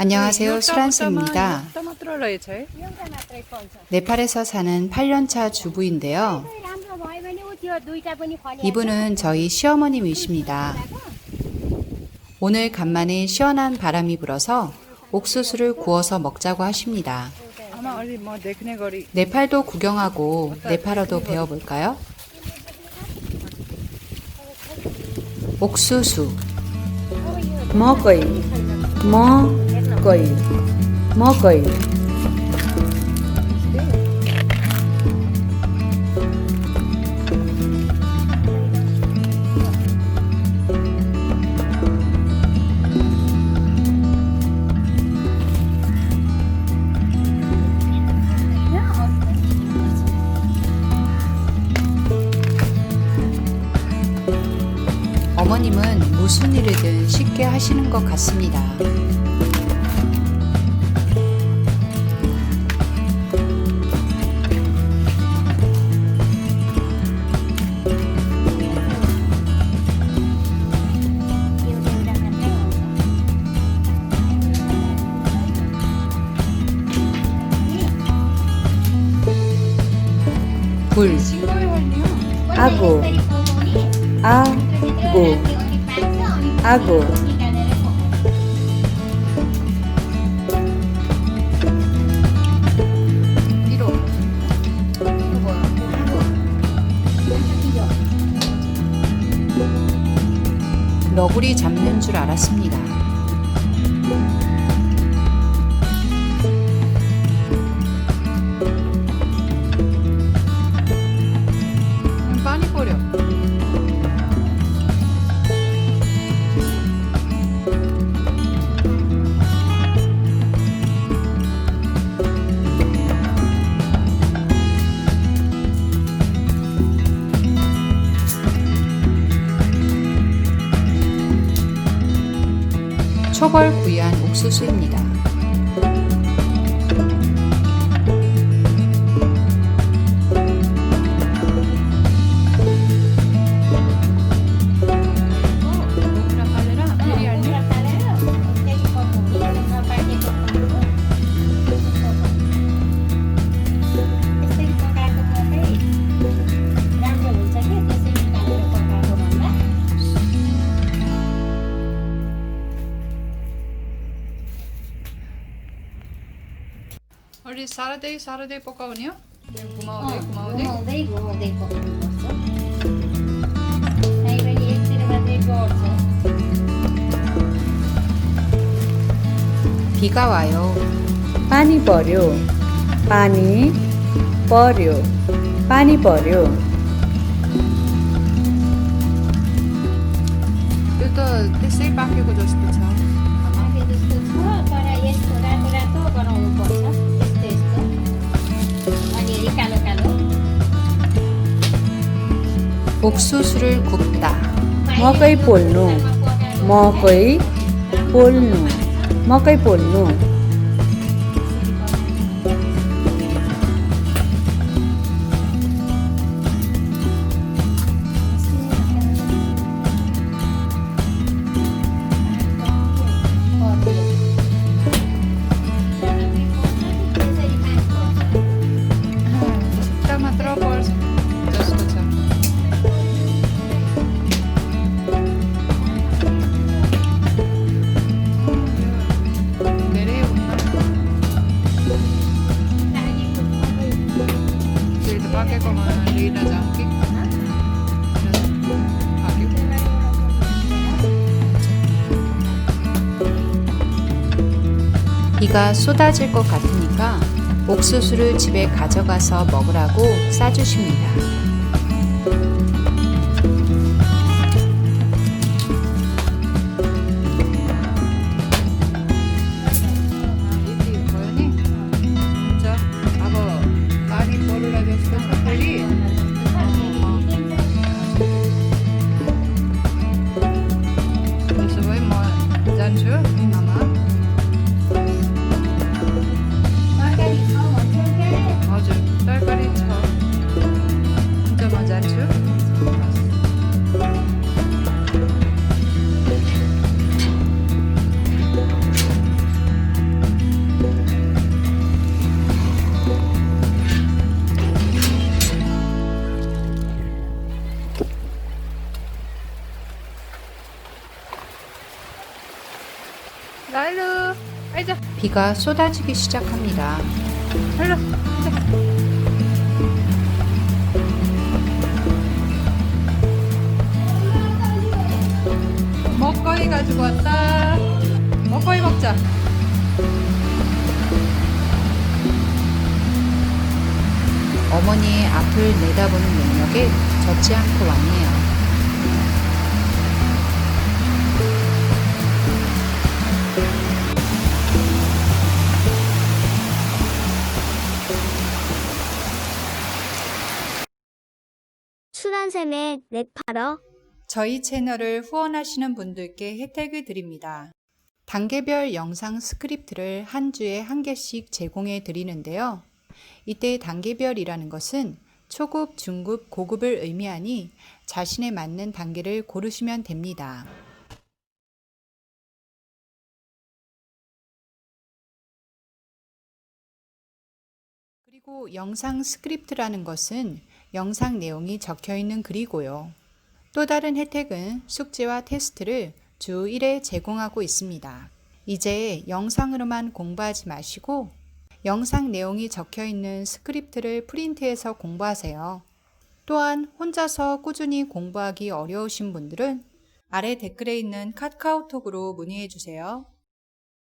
안녕하세요. 수란스입니다. 네팔에서 사는 8년차 주부인데요. 이분은 저희 시어머님이십니다. 오늘 간만에 시원한 바람이 불어서 옥수수를 구워서 먹자고 하십니다. 네팔도 구경하고 네팔어도 배워볼까요? 옥수수 먹어요. 먹 મકાઈ મકાઈ 어머님은 무슨 일이든 쉽게 하시는 것 같습니다. 굴 아고. 아고. 아고. 너구리 잡는 줄 알았습니다. 초벌 구이한 옥수수입니다. अलि सारदे साह्रै पकाउने हो? फिका भयो। पानी पर्यो। पानी पर्यो। पानी पर्यो। यो त त्यसै पाकेको जस्तो छ। 옥수수를 굽다. मकै पोल्नु मकै पोल्नु मकै पोल्नु त्यो त पाकेकोमा लिन जाउँ कि पाकेको 비가 쏟아질 것 같으니까 옥수수를 집에 가져가서 먹으라고 싸주십니다. 비가 쏟아지기 시작합니다. 먹거리 가지고 왔다 먹거리 먹자 어머니의 앞을 내다보는 능력에 젖지 않고 왔네요. 수란샘에 랩 팔어 저희 채널을 후원하시는 분들께 혜택을 드립니다. 단계별 영상 스크립트를 한 주에 한 개씩 제공해 드리는데요. 이때 단계별이라는 것은 초급, 중급, 고급을 의미하니 자신에 맞는 단계를 고르시면 됩니다. 그리고 영상 스크립트라는 것은 영상 내용이 적혀 있는 글이고요. 또 다른 혜택은 숙제와 테스트를 주 1회 제공하고 있습니다. 이제 영상으로만 공부하지 마시고 영상 내용이 적혀 있는 스크립트를 프린트해서 공부하세요. 또한 혼자서 꾸준히 공부하기 어려우신 분들은 아래 댓글에 있는 카카오톡으로 문의해 주세요.